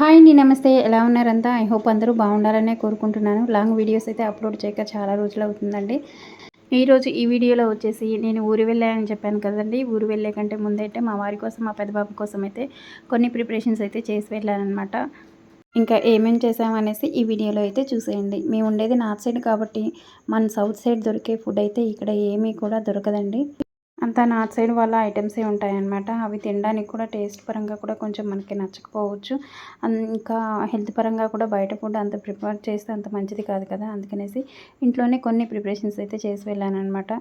Hi అండి నమస్తే. ఎలా ఉన్నారంతా? ఐ హోప్ అందరూ బాగుండాలనే కోరుకుంటున్నాను. లాంగ్ వీడియోస్ అయితే అప్లోడ్ చేయక చాలా రోజులు అవుతుందండి. ఈరోజు ఈ వీడియోలో వచ్చేసి నేను ఊరు వెళ్ళానని చెప్పాను కదండి. ఊరు వెళ్ళే కంటే ముందైతే మా వారి కోసం మా పెద్దబాబు కోసం అయితే కొన్ని ప్రిపరేషన్స్ అయితే చేసి వెళ్ళానమాట ఇంకా ఏమేం చేసామనేసి ఈ వీడియోలో అయితే చూసేయండి. మేము ఉండేది నార్త్ సైడ్ కాబట్టి మన సౌత్ సైడ్ దొరికే ఫుడ్ అయితే ఇక్కడ ఏమీ కూడా దొరకదండి. అంతా నార్త్ సైడ్ వాళ్ళ ఐటమ్సే ఉంటాయన్నమాట. అవి తినడానికి కూడా టేస్ట్ పరంగా కూడా కొంచెం మనకి నచ్చకపోవచ్చు. ఇంకా హెల్త్ పరంగా కూడా బయట ఫుడ్ అంత ప్రిపేర్ చేస్తే అంత మంచిది కాదు కదా. అందుకనేసి ఇంట్లోనే కొన్ని ప్రిపరేషన్స్ అయితే చేసి వెళ్ళాను అనమాట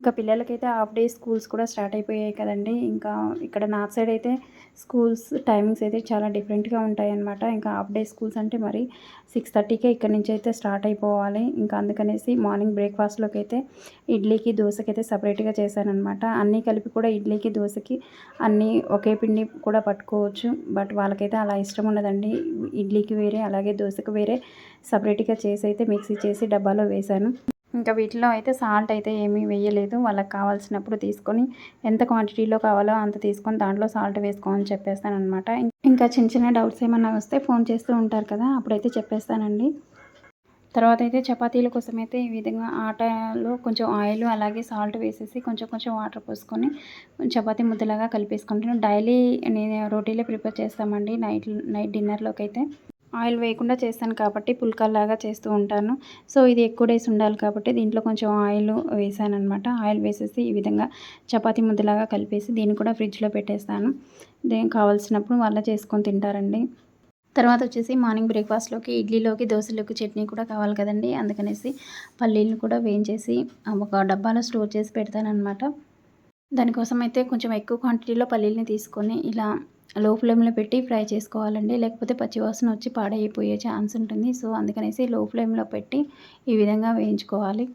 ఇంకా పిల్లలకైతే హాఫ్ డే స్కూల్స్ కూడా స్టార్ట్ అయిపోయాయి కదండి. ఇంకా ఇక్కడ నార్త్ సైడ్ అయితే స్కూల్స్ టైమింగ్స్ అయితే చాలా డిఫరెంట్గా ఉంటాయన్నమాట. ఇంకా హాఫ్ డే స్కూల్స్ అంటే మరి సిక్స్ థర్టీకే ఇక్కడ నుంచి అయితే స్టార్ట్ అయిపోవాలి. ఇంకా అందుకనేసి మార్నింగ్ బ్రేక్ఫాస్ట్లోకి అయితే ఇడ్లీకి దోశకి అయితే సపరేట్గా చేశానమాట అన్నీ కలిపి కూడా ఇడ్లీకి దోశకి అన్నీ ఒకే పిండి కూడా పట్టుకోవచ్చు. బట్ వాళ్ళకైతే అలా ఇష్టం ఉండదండి. ఇడ్లీకి వేరే అలాగే దోశకి వేరే సపరేట్గా చేసి అయితే మిక్సీ చేసి డబ్బాలో వేశాను. ఇంకా వీటిలో అయితే సాల్ట్ అయితే ఏమీ వేయలేదు. వాళ్ళకి కావాల్సినప్పుడు తీసుకొని ఎంత క్వాంటిటీలో కావాలో అంత తీసుకొని దాంట్లో సాల్ట్ వేసుకోమని చెప్పేస్తాను అనమాట ఇంకా చిన్న చిన్న డౌట్స్ ఏమన్నా వస్తే ఫోన్ చేస్తూ ఉంటారు కదా అప్పుడైతే చెప్పేస్తానండి. తర్వాత అయితే చపాతీల కోసం అయితే ఈ విధంగా ఆటలో కొంచెం ఆయిల్ అలాగే సాల్ట్ వేసేసి కొంచెం కొంచెం వాటర్ పోసుకొని చపాతీ ముద్దలాగా కలిపేసుకుంటాను. డైలీ నేను రోటీలే ప్రిపేర్ చేస్తామండి నైట్ నైట్ డిన్నర్లోకి అయితే ఆయిల్ వేయకుండా చేస్తాను కాబట్టి పుల్కాలాగా చేస్తూ ఉంటాను. సో ఇది ఎక్కువ డేస్ ఉండాలి కాబట్టి దీంట్లో కొంచెం ఆయిల్ వేసాను అనమాట ఆయిల్ వేసేసి ఈ విధంగా చపాతీ ముద్దలాగా కలిపేసి దీన్ని కూడా ఫ్రిడ్జ్లో పెట్టేస్తాను. దేనికి కావాల్సినప్పుడు వాళ్ళ చేసుకొని తింటారండి. తర్వాత వచ్చేసి మార్నింగ్ బ్రేక్ఫాస్ట్లోకి ఇడ్లీలోకి దోశలోకి చట్నీ కూడా కావాలి కదండి. అందుకనేసి పల్లీలను కూడా వేయించేసి ఒక డబ్బాలో స్టోర్ చేసి పెడతానమాట దానికోసం అయితే కొంచెం ఎక్కువ క్వాంటిటీలో పల్లీలని తీసుకొని ఇలా లో ఫ్లేమ్లో పెట్టి ఫ్రై చేసుకోవాలండి. లేకపోతే పచ్చివాసన వచ్చి పాడైపోయే ఛాన్స్ ఉంటుంది. సో అందుకనేసి లో ఫ్లేమ్లో పెట్టి ఈ విధంగా వేయించుకోవాలి.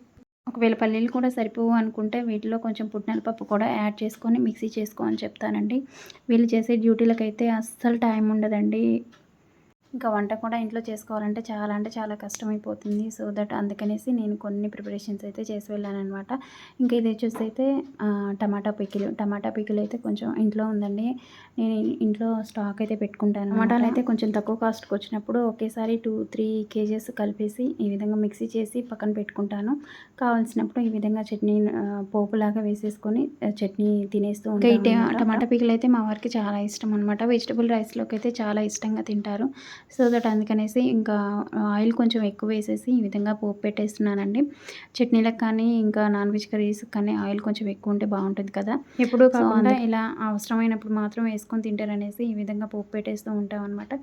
ఒకవేళ పల్లీలు కూడా సరిపోవు అనుకుంటే వీటిలో కొంచెం పుట్నాల పప్పు కూడా యాడ్ చేసుకొని మిక్సీ చేసుకోమని చెప్తానండి. వీళ్ళు చేసే డ్యూటీలకైతే అస్సలు టైం ఉండదండి. ఇంకా వంట కూడా ఇంట్లో చేసుకోవాలంటే చాలా అంటే చాలా కష్టమైపోతుంది. సో దట్ అందుకనేసి నేను కొన్ని ప్రిపరేషన్స్ అయితే చేసి వెళ్ళాను అనమాట ఇంకా ఇది వచ్చేసి అయితే టమాటా పికిల్. టమాటా పికిల్ అయితే కొంచెం ఇంట్లో ఉందండి. నేను ఇంట్లో స్టాక్ అయితే పెట్టుకుంటాను టమాటాలు అయితే కొంచెం తక్కువ కాస్ట్కి వచ్చినప్పుడు ఒకేసారి టూ త్రీ కేజెస్ కలిపేసి ఈ విధంగా మిక్సీ చేసి పక్కన పెట్టుకుంటాను. కావాల్సినప్పుడు ఈ విధంగా చట్నీ పోపులాగా వేసేసుకొని చట్నీ తినేస్తూ ఉంటాను టమాటా పికిల్ అయితే మా వారికి చాలా ఇష్టం అనమాట వెజిటబుల్ రైస్లోకి అయితే చాలా ఇష్టంగా తింటారు. సో దట్ అందుకనేసి ఇంకా ఆయిల్ కొంచెం ఎక్కువ వేసేసి ఈ విధంగా పోపు పెట్టేస్తున్నానండి. చట్నీలకు కానీ ఇంకా నాన్ వెజ్ కర్రీస్ కానీ ఆయిల్ కొంచెం ఎక్కువ ఉంటే బాగుంటుంది కదా. ఎప్పుడు కాకుండా ఇలా అవసరమైనప్పుడు మాత్రం వేసుకొని తింటారనేసి ఈ విధంగా పోపు పెట్టేస్తూ ఉంటాం అనమాట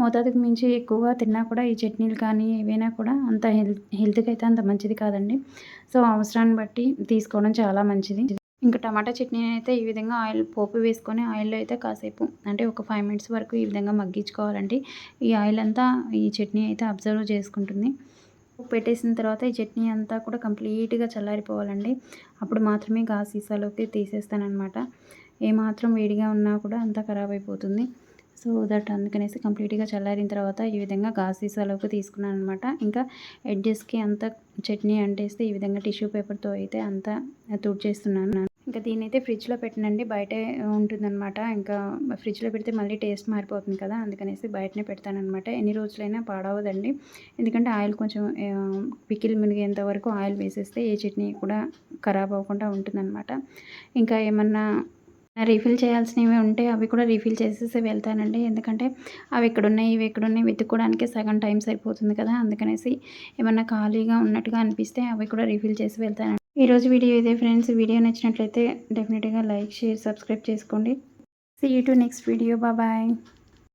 మోతాదుకు మించి ఎక్కువగా తిన్నా కూడా ఈ చట్నీలు కానీ ఏవైనా కూడా అంత హెల్త్ హెల్త్కి అయితే అంత మంచిది కాదండి. సో అవసరాన్ని బట్టి తీసుకోవడం చాలా మంచిది. ఇంకా టమాటా చట్నీ అయితే ఈ విధంగా ఆయిల్ పోపు వేసుకొని ఆయిల్లో అయితే కాసేపు అంటే ఒక ఫైవ్ మినిట్స్ వరకు ఈ విధంగా మగ్గించుకోవాలండి. ఈ ఆయిల్ అంతా ఈ చట్నీ అయితే అబ్జర్వ్ చేసుకుంటుంది. పెట్టేసిన తర్వాత ఈ చట్నీ అంతా కూడా కంప్లీట్గా చల్లారిపోవాలండి. అప్పుడు మాత్రమే గా సీసాలోకి తీసేస్తానమాట ఏమాత్రం వేడిగా ఉన్నా కూడా అంతా ఖరాబ్ అయిపోతుంది. సో దట్ అందుకనేసి కంప్లీట్గా చల్లారిన తర్వాత ఈ విధంగా గాజు సీసాలోకి తీసుకున్నాను అనమాట ఇంకా ఎడ్జెస్కి అంతా చట్నీ అంటేస్తే ఈ విధంగా టిష్యూ పేపర్తో అయితే అంతా తుడిచేస్తున్నాను. ఇంకా దీన్ని అయితే ఫ్రిడ్జ్లో పెట్టనండి. బయటే ఉంటుందన్నమాట. ఇంకా ఫ్రిడ్జ్లో పెడితే మళ్ళీ టేస్ట్ మారిపోతుంది కదా అందుకనేసి బయటనే పెడతానమాట ఎన్ని రోజులైనా పాడవదండి. ఎందుకంటే ఆయిల్ కొంచెం పికిల్ మునిగేంత వరకు ఆయిల్ వేసేస్తే ఏ చట్నీ కూడా ఖరాబ్ అవ్వకుండా ఉంటుందన్నమాట. ఇంకా ఏమన్నా రీఫిల్ చేయాల్సినవి ఉంటే అవి కూడా రీఫిల్ చేసేసి వెళ్తానండి. ఎందుకంటే అవి ఎక్కడున్నాయి ఇవి ఎక్కడున్నాయి వెతుక్కోవడానికి సగం టైం సరిపోతుంది కదా అందుకనేసి ఏమన్నా ఖాళీగా ఉన్నట్టుగా అనిపిస్తే అవి కూడా రీఫిల్ చేసి వెళ్తానండి. ఈరోజు వీడియో ఇదే ఫ్రెండ్స్. వీడియో నచ్చినట్లయితే డెఫినెట్గా లైక్ షేర్ సబ్స్క్రైబ్ చేసుకోండి. See you to next video bye